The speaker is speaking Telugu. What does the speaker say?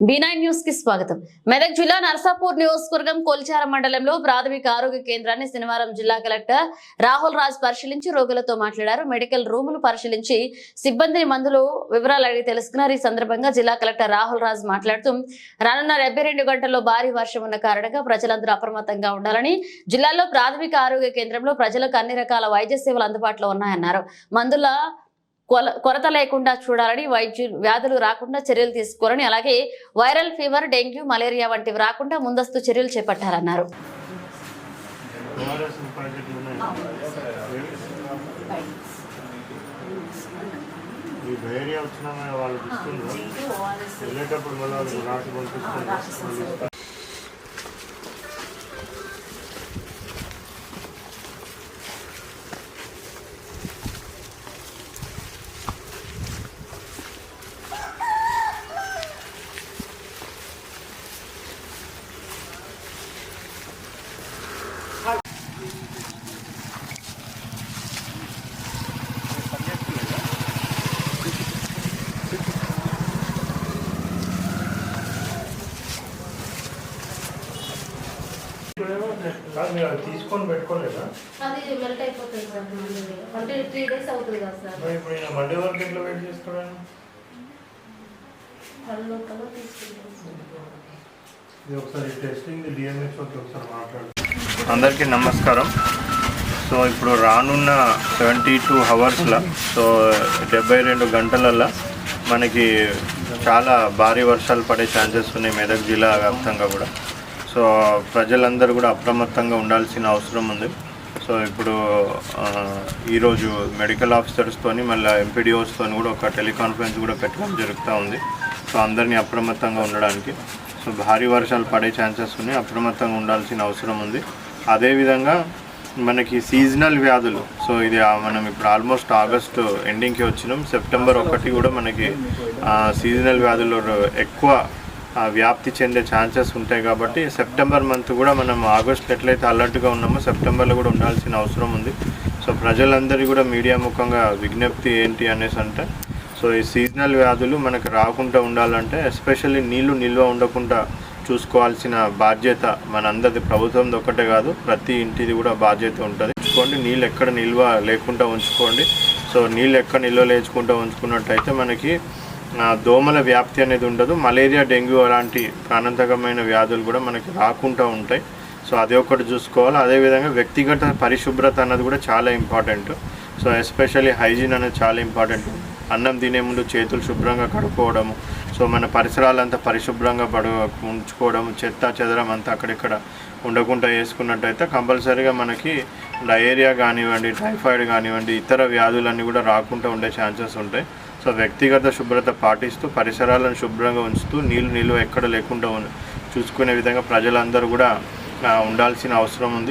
బీనైన్ న్యూస్కి స్వాగతం. మెదక్ జిల్లా నర్సాపూర్ నియోజకవర్గం కొల్చార మండలంలో ప్రాథమిక ఆరోగ్య కేంద్రాన్ని శనివారం జిల్లా కలెక్టర్ రాహుల్ రాజ్ పరిశీలించి రోగులతో మాట్లాడారు. మెడికల్ రూములు పరిశీలించి సిబ్బంది మందులు వివరాలు అడిగి తెలుసుకున్నారు. ఈ సందర్భంగా జిల్లా కలెక్టర్ రాహుల్ రాజ్ మాట్లాడుతూ రానున్న డెబ్బై రెండు గంటల్లో భారీ వర్షం ఉన్న కారణంగా ప్రజలందరూ అప్రమత్తంగా ఉండాలని జిల్లాలో ప్రాథమిక ఆరోగ్య కేంద్రంలో ప్రజలకు అన్ని రకాల వైద్య సేవలు అందుబాటులో ఉన్నాయన్నారు. మందుల కొరత లేకుండా చూడాలని వైద్యులు వ్యాధులు రాకుండా చర్యలు తీసుకోవాలని అలాగే వైరల్ ఫీవర్ డెంగ్యూ మలేరియా వంటివి రాకుండా ముందస్తు చర్యలు చేపట్టాలన్నారు. ఈ వచ్చినా వాళ్ళు ఇస్తున్నారు వెళ్ళేటప్పుడు మళ్ళీ వాళ్ళకి రాసి పంపిస్తున్నారు వాళ్ళు ఇస్తారు. కాదు మీరు అది తీసుకొని పెట్టుకోలేదా? అది మెల్ట్ అయిపోతుంది సార్ అంటే త్రీ డేస్ అవుతుంది కదా సార్. మరి ఇప్పుడు ఈయన మండే వరకు ఎట్లా వెయిట్ చేసుకోవడానికి వాళ్ళు కలర్ తీసుకుంటాం ఇది ఒకసారి టెస్టింగ్ డిఎంహెచ్ ఒకసారి మాట్లాడు. అందరికీ నమస్కారం. సో ఇప్పుడు రానున్న సెవెంటీ టూ అవర్స్లో సో డెబ్బై రెండు గంటలల్లో మనకి చాలా భారీ వర్షాలు పడే ఛాన్సెస్ ఉన్నాయి మెదక్ జిల్లా వ్యాప్తంగా కూడా. సో ప్రజలందరూ కూడా అప్రమత్తంగా ఉండాల్సిన అవసరం ఉంది. సో ఇప్పుడు ఈరోజు మెడికల్ ఆఫీసర్స్తోని మళ్ళీ ఎంపీడీఓస్తోని కూడా ఒక టెలికాన్ఫరెన్స్ కూడా పెట్టడం జరుగుతూ ఉంది. సో అందరినీ అప్రమత్తంగా ఉండడానికి సో భారీ వర్షాలు పడే ఛాన్సెస్ ఉన్నాయి. అప్రమత్తంగా ఉండాల్సిన అవసరం ఉంది. అదేవిధంగా మనకి సీజనల్ వ్యాధులు సో ఇది మనం ఇప్పుడు ఆల్మోస్ట్ ఆగస్టు ఎండింగ్కి వచ్చినాం. సెప్టెంబర్ ఒకటి కూడా మనకి సీజనల్ వ్యాధులు ఎక్కువ వ్యాప్తి చెందే ఛాన్సెస్ ఉంటాయి కాబట్టి సెప్టెంబర్ మంత్ కూడా మనం ఆగస్ట్లో ఎట్లయితే అలర్ట్గా ఉన్నామో సెప్టెంబర్లో కూడా ఉండాల్సిన అవసరం ఉంది. సో ప్రజలందరి కూడా మీడియా ముఖంగా విజ్ఞప్తి ఏంటి అనేసి అంటే సో ఈ సీజనల్ వ్యాధులు మనకు రాకుండా ఉండాలంటే ఎస్పెషల్లీ నీళ్ళు నిల్వ ఉండకుండా చూసుకోవాల్సిన బాధ్యత మనందరిది. ప్రభుత్వంది ఒక్కటే కాదు ప్రతి ఇంటిది కూడా బాధ్యత ఉంటుంది. ఉంచుకోండి నీళ్ళు ఎక్కడ నిల్వ లేకుండా ఉంచుకోండి. సో నీళ్ళు ఎక్కడ నిల్వ లేచుకుంటూ ఉంచుకున్నట్టయితే మనకి దోమల వ్యాప్తి అనేది ఉండదు. మలేరియా డెంగ్యూ అలాంటి ప్రాణాంతకమైన వ్యాధులు కూడా మనకి రాకుండా ఉంటాయి. సో అది ఒకటి చూసుకోవాలి. అదేవిధంగా వ్యక్తిగత పరిశుభ్రత అన్నది కూడా చాలా ఇంపార్టెంట్. సో ఎస్పెషల్లీ హైజీన్ అనేది చాలా ఇంపార్టెంట్. అన్నం తినే ముందు చేతులు శుభ్రంగా కడుక్కోవడము సో మన పరిసరాలంతా పరిశుభ్రంగా పడు ఉంచుకోవడం చెత్త చెదరం అంతా అక్కడిక్కడ ఉండకుండా వేసుకున్నట్టయితే కంపల్సరీగా మనకి డయేరియా కానివ్వండి టైఫాయిడ్ కానివ్వండి ఇతర వ్యాధులన్నీ కూడా రాకుండా ఉండే ఛాన్సెస్ ఉంటాయి. సో వ్యక్తిగత శుభ్రత పాటిస్తూ పరిసరాలను శుభ్రంగా ఉంచుతూ నీళ్ళు నిల్వ ఎక్కడ లేకుండా చూసుకునే విధంగా ప్రజలందరూ కూడా ఉండాల్సిన అవసరం ఉంది.